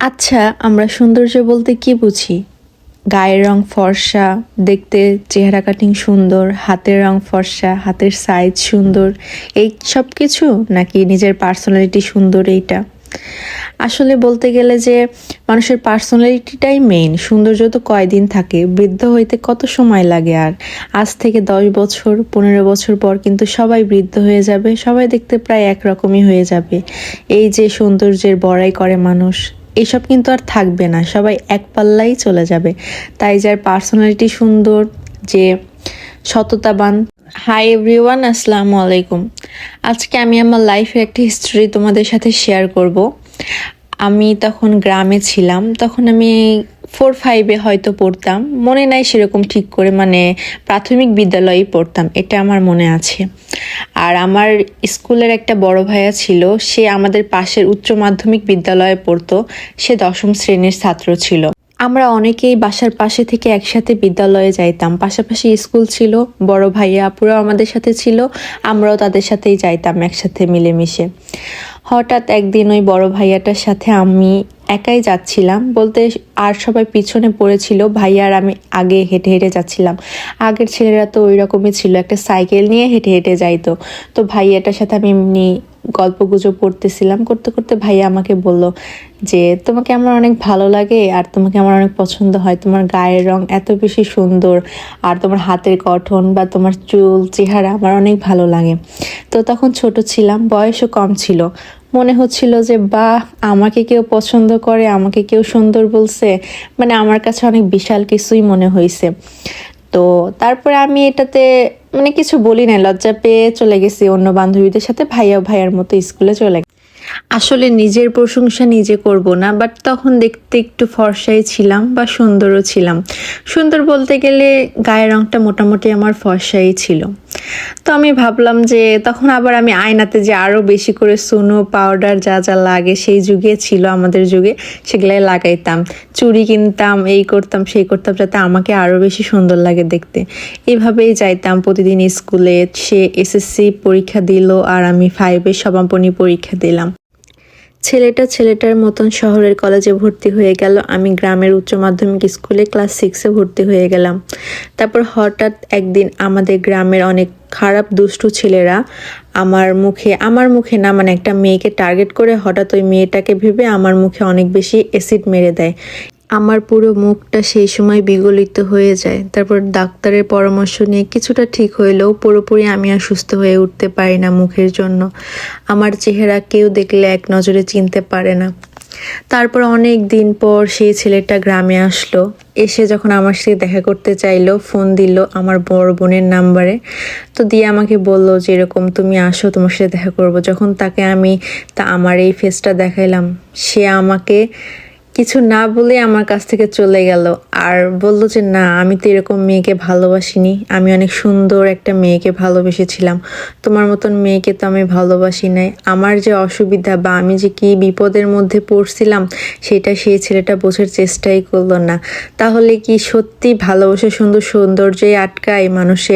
আচ্ছা আমরা সৌন্দর্য বলতে কি বুঝি? গায়ের রং ফর্সা, দেখতে চেহারা কাটিং সুন্দর, হাতের রং ফর্সা, হাতের সাইজ সুন্দর, এই সব কিছু নাকি নিজের পার্সোনালিটি সুন্দর এইটা? আসলে বলতে গেলে যে মানুষের পার্সোনালিটিটাই মেইন সৌন্দর্য তো কয়দিন থাকে, বৃদ্ধ হইতে কত সময় লাগে আর? আজ থেকে দশ বছর, পনেরো বছর পর কিন্তু সবাই বৃদ্ধ হয়ে যাবে, সবাই দেখতে প্রায় একরকমই হয়ে যাবে। এই যে সৌন্দর্যের বড়াই করে মানুষ। এসব কিন্তু আর থাকবে না, সবাই এক পাল্লাই চলে যাবে। তাই যার পার্সোনালিটি সুন্দর, যে সততাবান। হাই এভরিওয়ান আসসালামু আলাইকুম। আজকে আমি আমার লাইফের একটি হিস্ট্রি তোমাদের সাথে শেয়ার করব। আমি তখন গ্রামে ছিলাম, তখন আমি ফোর ফাইভে হয়তো পড়তাম। মনে নাই সেরকম ঠিক করে মানে প্রাথমিক বিদ্যালয়েই পড়তাম, এটা আমার মনে আছে। আর আমার স্কুলের একটা বড় ভাইয়া ছিল, সে আমাদের পাশের উচ্চ মাধ্যমিক বিদ্যালয়ে পড়তো, সে দশম শ্রেণির ছাত্র ছিল। আমরা অনেকেই বাসার পাশে থেকে একসাথে বিদ্যালয়ে যাইতাম, পাশাপাশি স্কুল ছিল, বড় ভাইয়া আপুরাও আমাদের সাথে ছিল, আমরাও তাদের সাথেই যাইতাম একসাথে মিলেমিশে। হঠাৎ একদিন ওই বড় ভাইয়াটার সাথে আমি একাই যাচ্ছিলাম বলতে আর সবাই পিছনে পড়েছিল, ভাইয়া আর আমি আগে হেঁটে হেঁটে যাচ্ছিলাম। আগের ছেলেরা তো ওই রকমই ছিল, একটা সাইকেল নিয়ে হেঁটে হেঁটে যাইতো। তো ভাইয়াটার সাথে আমি এমনি গল্প গুজব করতেছিলাম, করতে করতে ভাইয়া আমাকে বলল যে, তোমাকে আমার অনেক ভালো লাগে আর তোমাকে আমার অনেক পছন্দ হয়। তোমার গায়ের রং এত বেশি সুন্দর আর তোমার হাতের গঠন বা তোমার চুল, চেহারা আমার অনেক ভালো লাগে। তো তখন ছোট ছিলাম, বয়সও কম ছিল। মনে হচ্ছিল যে, বাহ, আমাকে কেউ পছন্দ করে, আমাকে কেউ সুন্দর বলছে। মানে আমার কাছে অনেক বিশাল কিছুই মনে হয়েছে তো তারপরে আমি এটাতে মানে কিছু বলি না লজ্জা পেয়ে চলে গেছি অন্য বান্ধবীদের সাথে, ভাইয়া ভাইয়ার মতো স্কুলে চলে আসলে নিজের প্রশংসা নিজে করব না, বাট তখন দেখতে একটু ফর্সাই ছিলাম বা সুন্দরও ছিলাম। সুন্দর বলতে গেলে গায়ের রংটা মোটামুটি আমার ফর্সাই ছিল। তো আমি ভাবলাম যে তখন আবার আমি আয়নাতে যে আরও বেশি করে সোনো পাউডার যা যা লাগে সেই যুগে ছিল আমাদের যুগে, সেগুলাই লাগাইতাম। চুড়ি কিনতাম, এই করতাম, সেই করতাম যাতে আমাকে আরও বেশি সুন্দর লাগে দেখতে। এভাবেই যাইতাম প্রতিদিন স্কুলে। সে এসএসসি পরীক্ষা দিল আর আমি ফাইভের সমাপনী পরীক্ষা দিলাম। ছেলেটা ছেলেটার মতন শহরের কলেজে ভর্তি হয়ে গেল। আমি গ্রামের উচ্চ মাধ্যমিক স্কুলে ক্লাস সিক্সে ভর্তি হয়ে গেলাম। তারপর হঠাৎ একদিন আমাদের গ্রামের অনেক খারাপ দুষ্টু ছেলেরা আমার মুখে আমার মুখে না মানে একটা মেয়েকে টার্গেট করে হঠাৎ ওই মেয়েটাকে ভেবে আমার মুখে অনেক বেশি অ্যাসিড মেরে দেয়। আমার পুরো মুখটা সেই সময় বিগলিত হয়ে যায়। তারপর ডাক্তারের পরামর্শ নিয়ে কিছুটা ঠিক হইলেও পুরোপুরি আমি আর সুস্থ হয়ে উঠতে পারি না মুখের জন্য। আমার চেহারা কেউ দেখলে এক নজরে চিনতে পারে না। তারপর অনেক দিন পর সেই ছেলেটা গ্রামে আসলো। এসে যখন আমার সাথে দেখা করতে চাইলো, ফোন দিল আমার বড় বোনের নাম্বারে। তো দিয়ে আমাকে বলল যে, এরকম তুমি আসো, তোমার সাথে দেখা করব। যখন তাকে আমি তা আমার এই ফেসটা দেখাইলাম, সে আমাকে কিছু না বলে আমার কাছ থেকে চলে গেল। আর বলল যে, না, আমি তো এরকম মেয়েকে ভালোবাসিনি। আমি অনেক সুন্দর একটা মেয়েকে ভালোবেসেছিলাম। তোমার মতন মেয়েকে তো আমি ভালোবাসি নাই। আমার যে অসুবিধা বা আমি যে কি বিপদের মধ্যে পড়ছিলাম, সেটা সেই ছেলেটা বোঝার চেষ্টাই করল না। তাহলে কি সত্যি ভালোবাসা সুন্দর সৌন্দর্যই আটকায় মানুষের